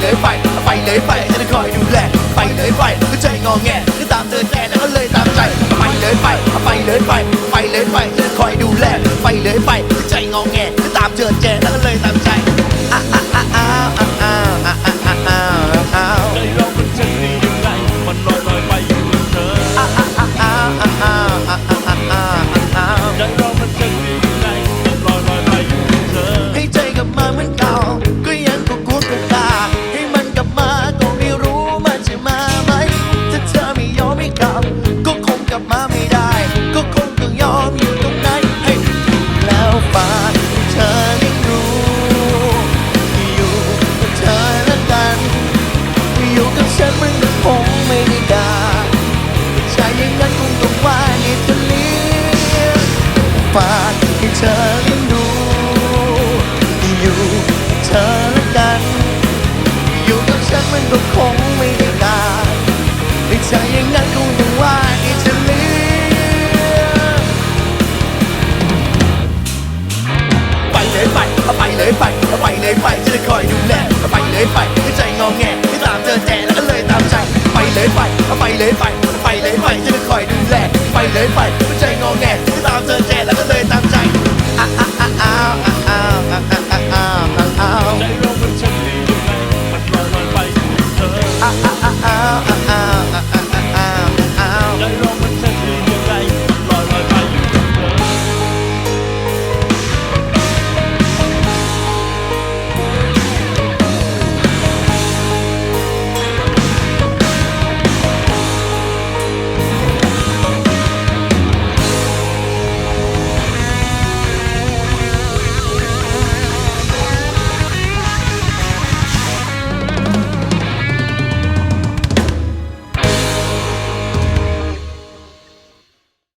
เลยไปไปเลยไปจะได้คอยดูแลไปเลยไปก็ใจงอแงก็ตามเธอแน่แล้วก็เลยตามใจไปเลยไปไปเลยไปไปเลยไปจะได้คอยดูแลไปเลยไปก็ใจงอแงก็ตามเธอแน่แล้วก็เลยตามใจ ฟ้าที่เธอไม่รู้ที่อยู่กับเธอนั้กันอยู่กับฉันมันก็คงไม่ได้ใช่ย่งนั้นคงต้องว่านิดเลียฟ้ที่เธอเลี้ยงที่อยู่กัเธอนั้กันอยู่กับฉันมันก็คงไม่ Fight.